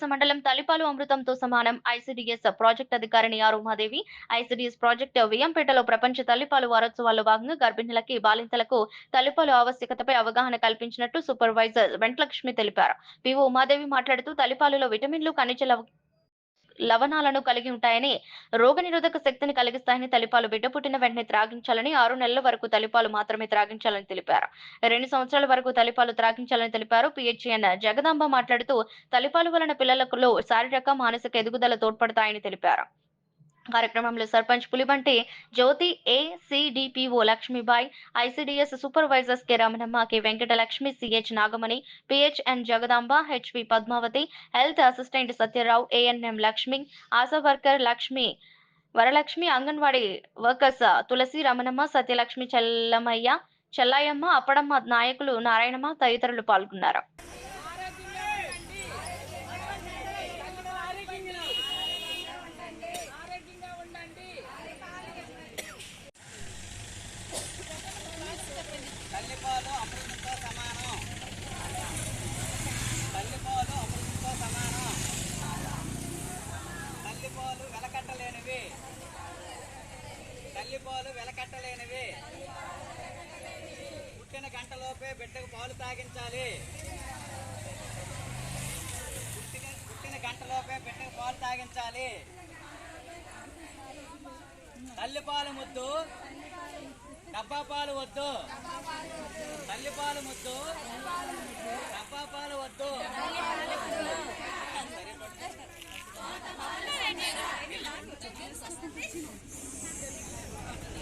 వలస మండలం తలిపాలు అమృతంతో సమానం. ఐసిడిఎస్ ప్రాజెక్ట్ అధికారిని ఆర్ ఉమాదేవి. ఐసిడిఎస్ ప్రాజెక్టు వియంపేటలో ప్రపంచ తల్లిపాలు వారోత్సవాల్లో భాగంగా గర్భిణులకి బాలింతలకు తల్లిపాలు ఆవశ్యకతపై అవగాహన కల్పించినట్టు సూపర్వైజర్ వెంకటలక్ష్మి తెలిపారు. పిఓ ఉమాదేవి మాట్లాడుతూ తల్లిపాలులో విటమిన్లు ఖనిజ లవణాలను కలిగి ఉంటాయని రోగనిరోధక శక్తిని కలిగిస్తాయని తలిపాలు. బిడ్డ పుట్టిన వెంటనే త్రాగించాలని ఆరు నెలల వరకు తలిపాలు మాత్రమే త్రాగించాలని తెలిపారు. రెండు సంవత్సరాల వరకు తలిపాలు త్రాగించాలని తెలిపారు పిహెచ్ఎన్ జగదాంబ మాట్లాడుతూ తలిపాలు వలన పిల్లలకు శారీరక మానసిక ఎదుగుదల తోడ్పడతాయని తెలిపారు. కార్యక్రమంలో sarpanch Pulibanti Jyothi ACDPO Lakshmibai ICDS supervisors K Ramanamma K Venkatalakshmi CH Nagamani PHN Jagadamba HP Padmavathi health assistant Satyarao ANM Lakshmi ASHA worker Lakshmi Varalakshmi anganwadi workers Tulasi Ramanamma Satyalakshmi Chellamayya Chellayamma Appadamma నాయకులు నారాయణమ్మ తదితరులు పాల్గొన్నారు ఆరోగ్యంగా ఉండండి తల్లిపాలు అమృతంతో సమానం తల్లిపాలు అమృతంతో సమానం తల్లిపాలు వెలకట్టలేనివి తల్లిపాలు పుట్టిన గంటలోపే బిడ్డకు పాలు తాగించాలి. పుట్టిన పుట్టిన గంటలోపే బిడ్డకు పాలు తాగించాలి. తల్లిపాలు ముద్దు. డబ్బా పాలు వద్దు. తల్లి పాలు ముద్దు. డబ్బా పాలు వద్దు. గజవదనా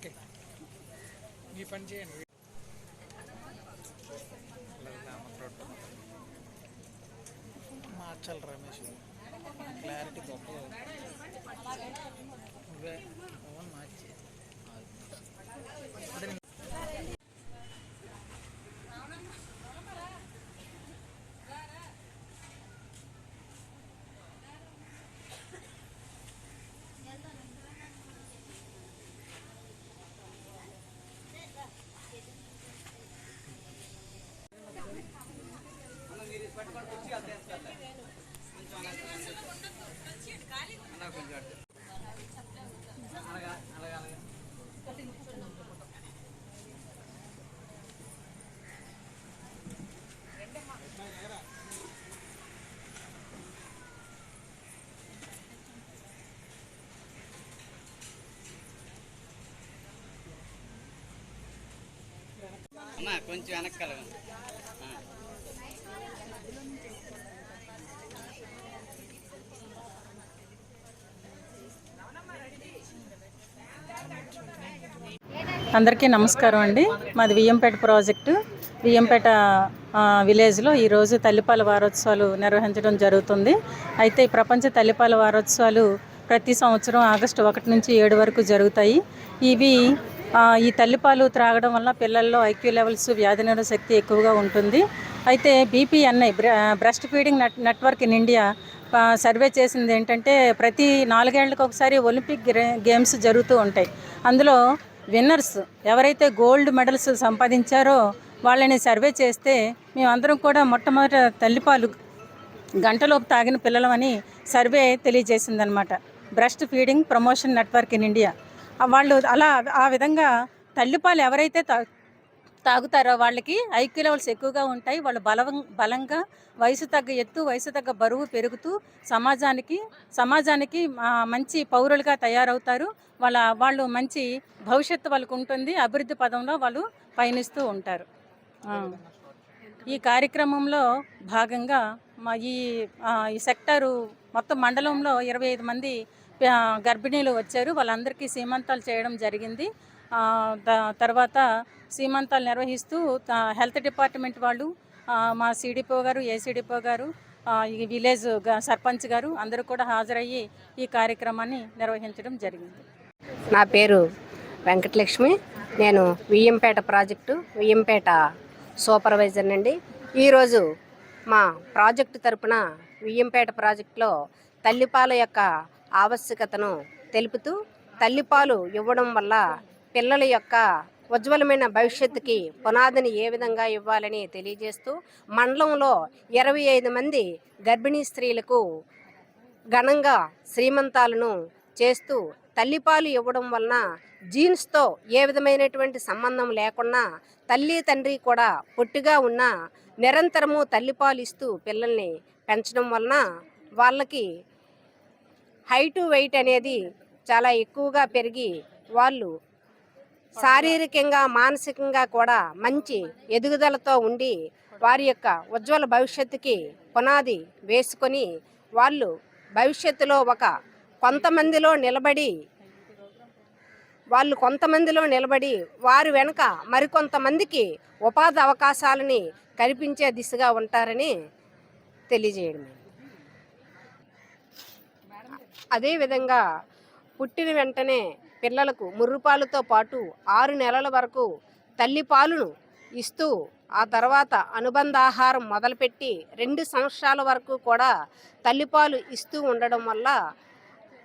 ఓకే. మీ పని చేయండి. మార్చాలి రమేష్. క్లారిటీ గొప్ప నువ్వే మార్చి. అన్న అమ్మా కొంచెం వెనక్కి కలగండి అందరికీ నమస్కారం అండి. మాది వియ్యంపేట ప్రాజెక్టు. వియ్యంపేట విలేజ్లో ఈరోజు తల్లిపాల వారోత్సవాలు నిర్వహించడం జరుగుతుంది. అయితే ఈ ప్రపంచ తల్లిపాల వారోత్సవాలు ప్రతి సంవత్సరం ఆగస్టు ఒకటి నుంచి ఏడు వరకు జరుగుతాయి. ఇవి ఈ తల్లిపాలు త్రాగడం వల్ల పిల్లల్లో ఐక్యూ లెవెల్స్ వ్యాధి నిరోధ శక్తి ఎక్కువగా ఉంటుంది. అయితే BPNI breast feeding net network in India survey చేసింది ఏంటంటే ప్రతి నాలుగేళ్ళకు ఒకసారి ఒలింపిక్ గేమ్స్ జరుగుతూ ఉంటాయి. అందులో విన్నర్స్ ఎవరైతే గోల్డ్ మెడల్స్ సంపాదించారో వాళ్ళని సర్వే చేస్తే మేమందరం కూడా మొట్టమొదట తల్లిపాలు గంటలోపు తాగిన పిల్లలమని survey తెలియజేసిందనమాట. Breast feeding promotion network in India. వాళ్ళు అలా ఆ విధంగా తల్లిపాలు ఎవరైతే తా తాగుతారో వాళ్ళకి ఐక్యూ లెవెల్స్ ఎక్కువగా ఉంటాయి. వాళ్ళు బలం బలంగా వయసు తగ్గ ఎత్తు వయసు తగ్గ బరువు పెరుగుతూ సమాజానికి సమాజానికి మంచి పౌరులుగా తయారవుతారు. వాళ్ళ వాళ్ళు మంచి భవిష్యత్తు వాళ్ళకు ఉంటుంది. అభివృద్ధి పదంలో వాళ్ళు పయనిస్తూ ఉంటారు. ఈ కార్యక్రమంలో భాగంగా మా ఈ సెక్టారు మొత్తం మండలంలో ఇరవై ఐదు మంది గర్భిణీలు వచ్చారు. వాళ్ళందరికీ సీమంతాలు చేయడం జరిగింది. తర్వాత సీమంతాలు నిర్వహిస్తూ హెల్త్ డిపార్ట్మెంట్ వాళ్ళు మా సిడిపో గారు ఏసీడిపో గారు ఈ విలేజ్ సర్పంచ్ గారు అందరూ కూడా హాజరయ్యి ఈ కార్యక్రమాన్ని నిర్వహించడం జరిగింది. నా పేరు వెంకటలక్ష్మి. నేను వియ్యంపేట ప్రాజెక్టు వియ్యంపేట సూపర్వైజర్ అండి ఈరోజు మా ప్రాజెక్టు తరపున వియ్యంపేట ప్రాజెక్టులో తల్లిపాల యొక్క ఆవశ్యకతను తెలుపుతూ తల్లిపాలు ఇవ్వడం వల్ల పిల్లల యొక్క ఉజ్వలమైన భవిష్యత్తుకి పునాదిని ఏ విధంగా ఇవ్వాలని తెలియజేస్తూ మండలంలో ఇరవై ఐదు మంది గర్భిణీ స్త్రీలకు ఘనంగా శ్రీమంతాలను చేస్తూ తల్లిపాలు ఇవ్వడం వలన జీన్స్తో ఏ విధమైనటువంటి సంబంధం లేకుండా తల్లి తండ్రి కూడా పొట్టిగా ఉన్న నిరంతరము తల్లిపాలు ఇస్తూ పిల్లల్ని పెంచడం వలన వాళ్ళకి హైటు వెయిట్ అనేది చాలా ఎక్కువగా పెరిగి వాళ్ళు శారీరకంగా మానసికంగా కూడా మంచి ఎదుగుదలతో ఉండి వారి యొక్క ఉజ్వల భవిష్యత్తుకి పునాది వేసుకొని వాళ్ళు భవిష్యత్తులో ఒక కొంతమందిలో నిలబడి వాళ్ళు కొంతమందిలో నిలబడి వారు వెనుక మరికొంతమందికి ఉపాధి అవకాశాలని కల్పించే దిశగా ఉంటారని తెలియజేయడం అదేవిధంగా పుట్టిన వెంటనే పిల్లలకు ముర్రుపాలతో పాటు ఆరు నెలల వరకు తల్లిపాలును ఇస్తూ ఆ తర్వాత అనుబంధ ఆహారం మొదలుపెట్టి రెండు సంవత్సరాల వరకు కూడా తల్లిపాలు ఇస్తూ ఉండడం వల్ల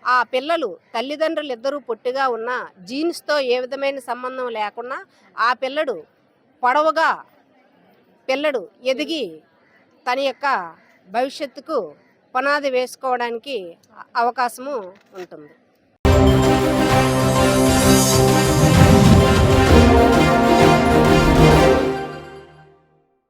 ఆ పిల్లలు తల్లిదండ్రులు ఇద్దరూ పొట్టిగా ఉన్న జీన్స్తో ఏ విధమైన సంబంధం లేకుండా ఆ పిల్లడు పొడవుగా పిల్లడు ఎదిగి తన యొక్క భవిష్యత్తుకు పునాది వేసుకోవడానికి అవకాశము ఉంటుంది.